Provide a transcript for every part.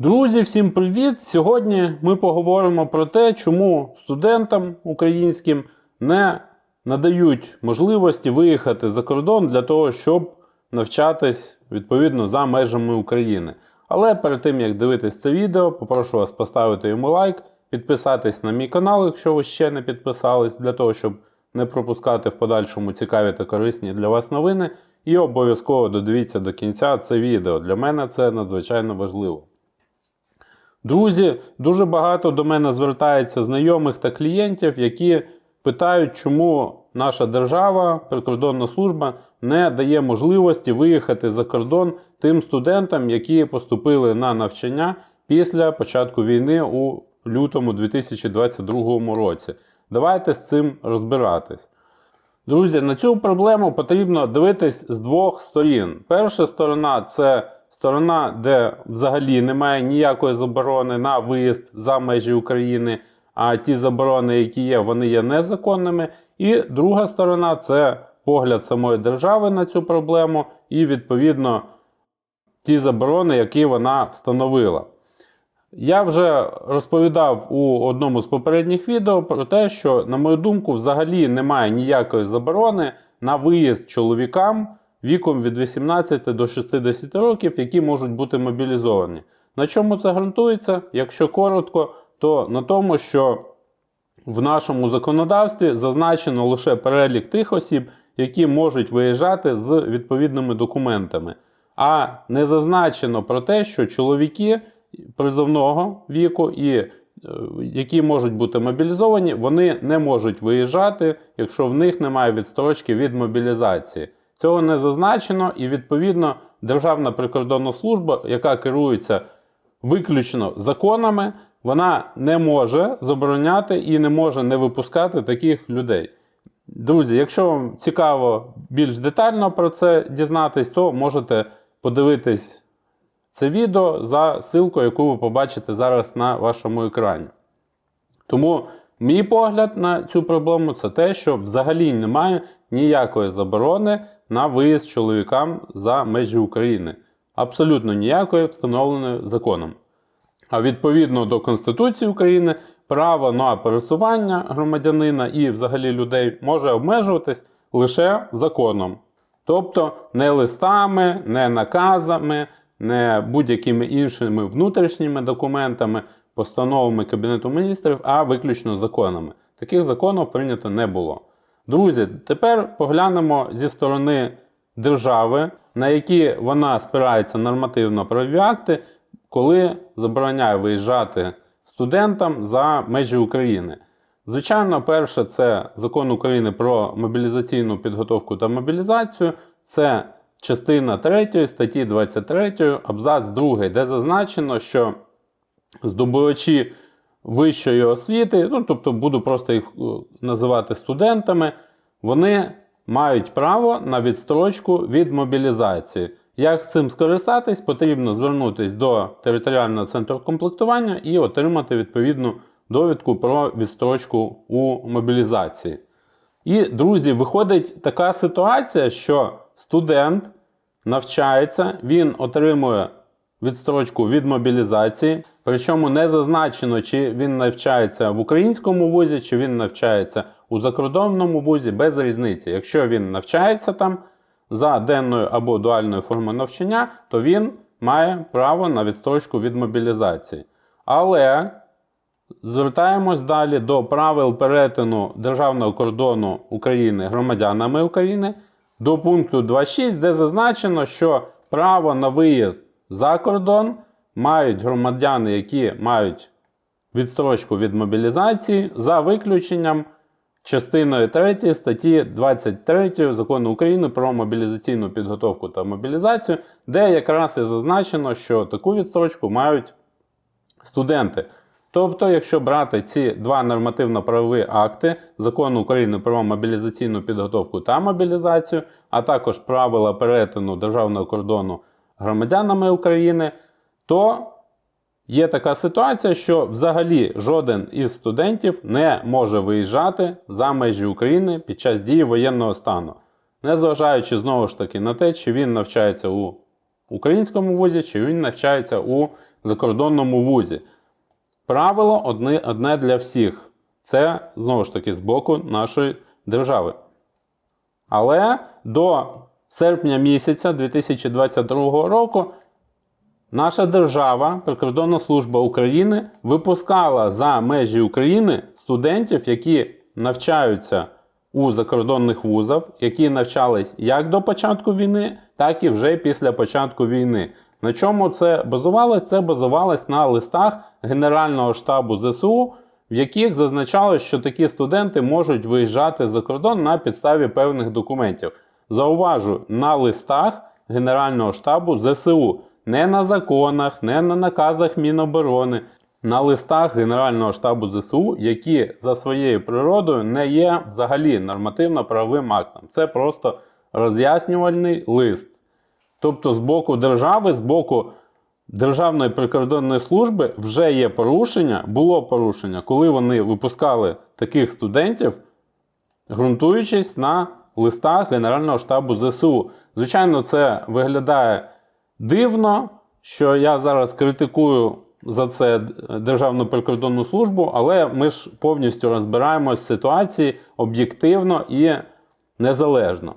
Друзі, всім привіт! Сьогодні ми поговоримо про те, чому студентам українським не надають можливості виїхати за кордон для того, щоб навчатись відповідно за межами України. Але перед тим як дивитись це відео, попрошу вас поставити йому лайк, підписатись на мій канал, якщо ви ще не підписались, для того, щоб не пропускати в подальшому цікаві та корисні для вас новини. І обов'язково додивіться до кінця це відео. Для мене це надзвичайно важливо. Друзі, дуже багато до мене звертається знайомих та клієнтів, які питають, чому наша держава, прикордонна служба не дає можливості виїхати за кордон тим студентам, які поступили на навчання після початку війни у лютому 2022 році. Давайте з цим розбиратись. Друзі, на цю проблему потрібно дивитись з двох сторін. Перша сторона це сторона, де взагалі немає ніякої заборони на виїзд за межі України, а ті заборони, які є, вони є незаконними. І друга сторона це погляд самої держави на цю проблему і, відповідно, ті заборони, які вона встановила. Я вже розповідав у одному з попередніх відео про те, що, на мою думку, взагалі немає ніякої заборони на виїзд чоловікам віком від 18 до 60 років, які можуть бути мобілізовані. На чому це ґрунтується? Якщо коротко, то на тому, що в нашому законодавстві зазначено лише перелік тих осіб, які можуть виїжджати з відповідними документами. А не зазначено про те, що чоловіки призовного віку і е, які можуть бути мобілізовані, вони не можуть виїжджати, якщо в них немає відстрочки від мобілізації. Цього не зазначено, і відповідно Державна прикордонна служба, яка керується виключно законами, вона не може забороняти і не може не випускати таких людей. Друзі, якщо вам цікаво більш детально про це дізнатись, то можете подивитись це відео за ссылкою, яку ви побачите зараз на вашому екрані. Тому мій погляд на цю проблему це те, що взагалі немає ніякої заборони на виїзд чоловікам за межі України. Абсолютно ніякої встановленої законом. А відповідно до Конституції України, право на пересування громадянина і взагалі людей може обмежуватись лише законом. Тобто не листами, не наказами, не будь-якими іншими внутрішніми документами, постановами Кабінету міністрів, а виключно законами. Таких законів прийнято не було. Друзі, тепер поглянемо зі сторони держави, на які вона спирається нормативно-правові акти, коли забороняє виїжджати студентам за межі України. Звичайно, перше, це закон України про мобілізаційну підготовку та мобілізацію. Це частина 3 статті 23, абзац 2, де зазначено, що здобувачі вищої освіти, ну тобто буду просто їх е, називати студентами, вони мають право на відстрочку від мобілізації. Як цим скористатись, потрібно звернутися до територіального центру комплектування і отримати відповідну довідку про відстрочку у мобілізації. І, друзі, виходить така ситуація, що студент навчається, він отримує відстрочку від мобілізації. Причому не зазначено, чи він навчається в українському вузі, чи він навчається у закордонному вузі, без різниці. Якщо він навчається там за денною або дуальною формою навчання, то він має право на відстрочку від мобілізації. Але звертаємось далі до правил перетину державного кордону України громадянами України до пункту 2.6, де зазначено, що право на виїзд за кордон мають громадяни, які мають відстрочку від мобілізації за виключенням частиною 3 статті 23 закону України про мобілізаційну підготовку та мобілізацію, де якраз і зазначено, що таку відстрочку мають студенти. Тобто, якщо брати ці два нормативно-правові акти закону України про мобілізаційну підготовку та мобілізацію, а також правила перетину державного кордону громадянами України, то є така ситуація, що взагалі жоден із студентів не може виїжджати за межі України під час дії воєнного стану, незважаючи знову ж таки на те, чи він навчається у українському вузі, чи він навчається у закордонному вузі. Правило одне, одне для всіх. Це знову ж таки з боку нашої держави. Але до серпня місяця 2022 року наша держава, Прикордонна служба України, випускала за межі України студентів, які навчаються у закордонних вузах, які навчались як до початку війни, так і вже після початку війни. На чому це базувалось? Це базувалось на листах Генерального штабу ЗСУ, в яких зазначалось, що такі студенти можуть виїжджати за кордон на підставі певних документів. Зауважу, на листах Генерального штабу ЗСУ, не на законах, не на наказах Міноборони, на листах Генерального штабу ЗСУ, які за своєю природою не є взагалі нормативно-правовим актом. Це просто роз'яснювальний лист. Тобто, з боку держави, з боку Державної прикордонної служби вже є порушення, було порушення, коли вони випускали таких студентів, ґрунтуючись на листах Генерального штабу ЗСУ. Звичайно, це виглядає дивно, що я зараз критикую за це Державну прикордонну службу, але ми ж повністю розбираємось в ситуації об'єктивно і незалежно.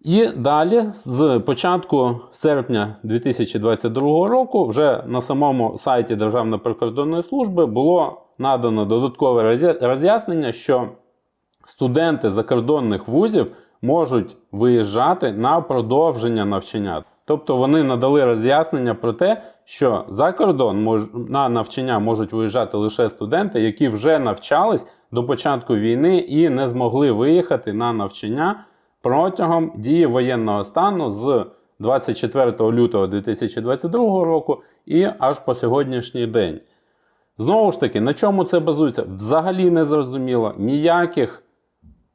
І далі, з початку серпня 2022 року, вже на самому сайті Державної прикордонної служби було надано додаткове роз'яснення, що студенти закордонних вузів можуть виїжджати на продовження навчання. Тобто вони надали роз'яснення про те, що за кордон на навчання можуть виїжджати лише студенти, які вже навчались до початку війни і не змогли виїхати на навчання протягом дії воєнного стану з 24 лютого 2022 року і аж по сьогоднішній день. Знову ж таки, на чому це базується? Взагалі не зрозуміло. Ніяких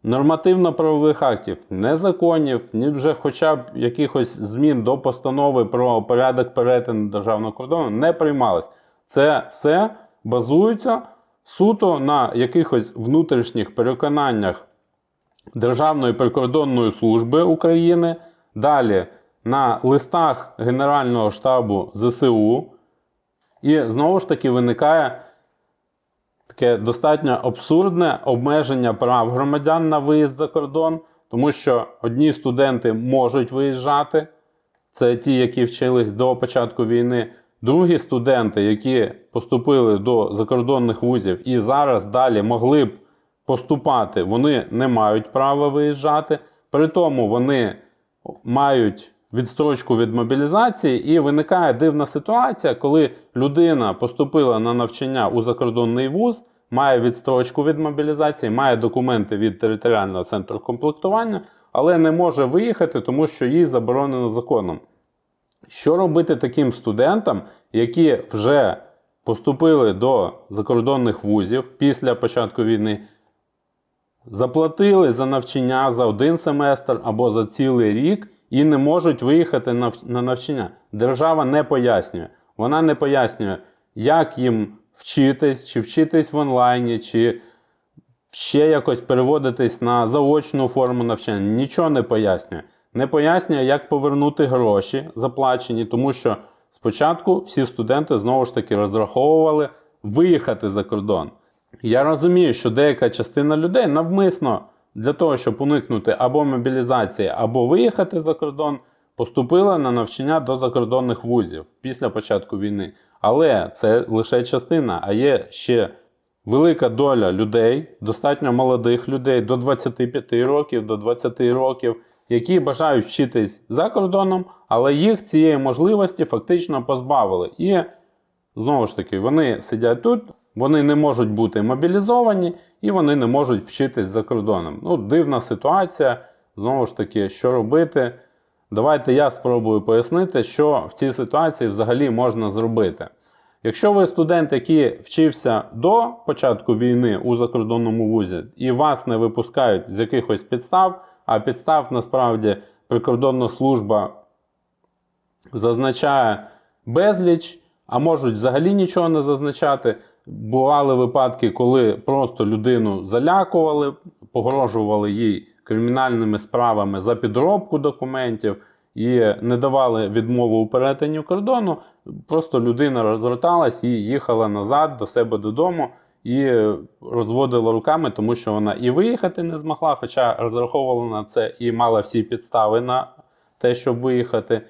нормативно-правових актів, не законів, ні вже хоча б якихось змін до постанови про порядок перетину державного кордону не приймалось. Це все базується суто на якихось внутрішніх переконаннях Державної прикордонної служби України, далі на листах Генерального штабу ЗСУ. І знову ж таки виникає таке достатньо абсурдне обмеження прав громадян на виїзд за кордон, тому що одні студенти можуть виїжджати, це ті, які вчились до початку війни. Другі студенти, які поступили до закордонних вузів і зараз далі могли б поступати, вони не мають права виїжджати. При тому вони мають відстрочку від мобілізації, і виникає дивна ситуація, коли людина поступила на навчання у закордонний вуз, має відстрочку від мобілізації, має документи від територіального центру комплектування, але не може виїхати, тому що їй заборонено законом. Що робити таким студентам, які вже поступили до закордонних вузів після початку війни, заплатили за навчання за один семестр або за цілий рік і не можуть виїхати на навчання? Держава не пояснює. Вона не пояснює, як їм вчитись, чи вчитись в онлайні, чи ще якось переводитись на заочну форму навчання. Нічого не пояснює. Не пояснює, як повернути гроші заплачені, тому що спочатку всі студенти знову ж таки розраховували виїхати за кордон. Я розумію, що деяка частина людей навмисно для того, щоб уникнути або мобілізації, або виїхати за кордон, поступила на навчання до закордонних вузів після початку війни. Але це лише частина, а є ще велика доля людей, достатньо молодих людей до 25 років, до 20 років, які бажають вчитись за кордоном, але їх цієї можливості фактично позбавили. І знову ж таки, вони сидять тут, вони не можуть бути мобілізовані і вони не можуть вчитись за кордоном. Ну, дивна ситуація. Знову ж таки, що робити? Давайте я спробую пояснити, що в цій ситуації взагалі можна зробити. Якщо ви студент, який вчився до початку війни у закордонному вузі, і вас не випускають з якихось підстав, а підстав насправді прикордонна служба зазначає безліч, а можуть взагалі нічого не зазначати. Бували випадки, коли просто людину залякували, погрожували їй кримінальними справами за підробку документів і не давали відмову у перетині кордону, просто людина розверталась і їхала назад до себе додому і розводила руками, тому що вона і виїхати не змогла, хоча розраховувала на це і мала всі підстави на те, щоб виїхати,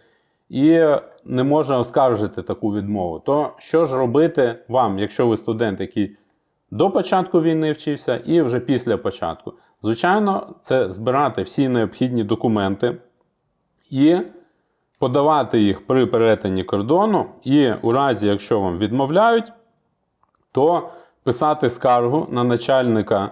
і не може оскаржити таку відмову. То що ж робити вам, якщо ви студент, який до початку війни вчився і вже після початку? Звичайно, це збирати всі необхідні документи і подавати їх при перетині кордону, і у разі, якщо вам відмовляють, то писати скаргу на начальника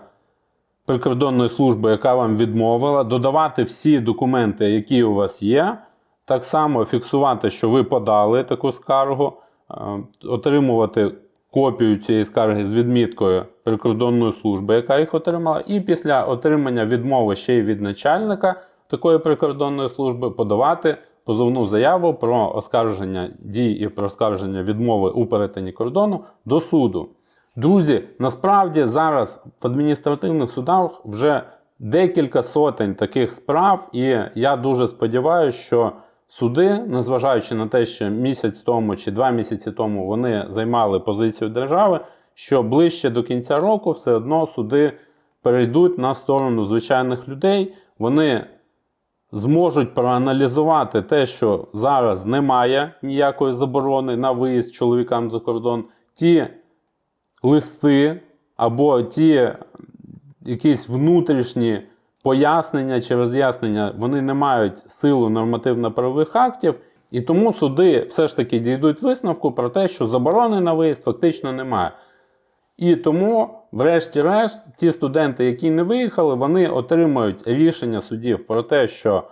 прикордонної служби, яка вам відмовила, додавати всі документи, які у вас є. Так само фіксувати, що ви подали таку скаргу, е, отримувати копію цієї скарги з відміткою прикордонної служби, яка їх отримала, і після отримання відмови ще й від начальника такої прикордонної служби подавати позовну заяву про оскарження дій і про оскарження відмови у перетині кордону до суду. Друзі, насправді зараз в адміністративних судах вже декілька сотень таких справ, і я дуже сподіваюся, що суди, незважаючи на те, що місяць тому чи два місяці тому вони займали позицію держави, що ближче до кінця року все одно суди перейдуть на сторону звичайних людей. Вони зможуть проаналізувати те, що зараз немає ніякої заборони на виїзд чоловікам за кордон. Ті листи або ті якісь внутрішні пояснення чи роз'яснення, вони не мають силу нормативно-правових актів, і тому суди все ж таки дійдуть висновку про те, що заборони на виїзд фактично немає. І тому, врешті-решт, ті студенти, які не виїхали, вони отримають рішення судів про те, що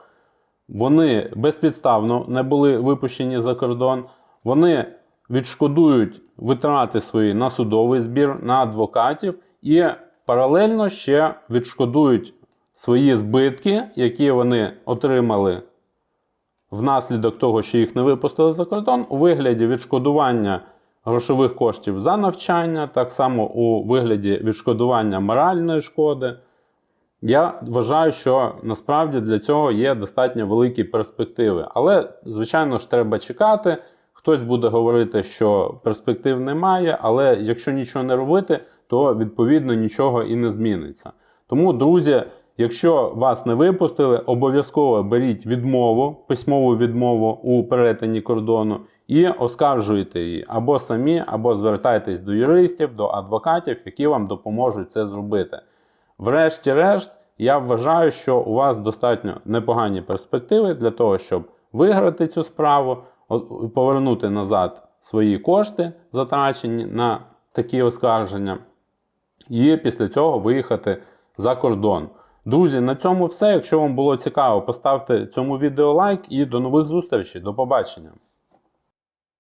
вони безпідставно не були випущені за кордон, вони відшкодують витрати свої на судовий збір, на адвокатів і паралельно ще відшкодують свої збитки, які вони отримали внаслідок того, що їх не випустили за кордон, у вигляді відшкодування грошових коштів за навчання, так само у вигляді відшкодування моральної шкоди. Я вважаю, що насправді для цього є достатньо великі перспективи. Але, звичайно ж, треба чекати. Хтось буде говорити, що перспектив немає, але якщо нічого не робити, то відповідно нічого і не зміниться. Тому, друзі, якщо вас не випустили, обов'язково беріть відмову, письмову відмову у перетині кордону і оскаржуйте її або самі, або звертайтесь до юристів, до адвокатів, які вам допоможуть це зробити. Врешті-решт, я вважаю, що у вас достатньо непогані перспективи для того, щоб виграти цю справу, повернути назад свої кошти, затрачені на такі оскарження, і після цього виїхати за кордон. Друзі, на цьому все. Якщо вам було цікаво, поставте цьому відео лайк і до нових зустрічей. До побачення.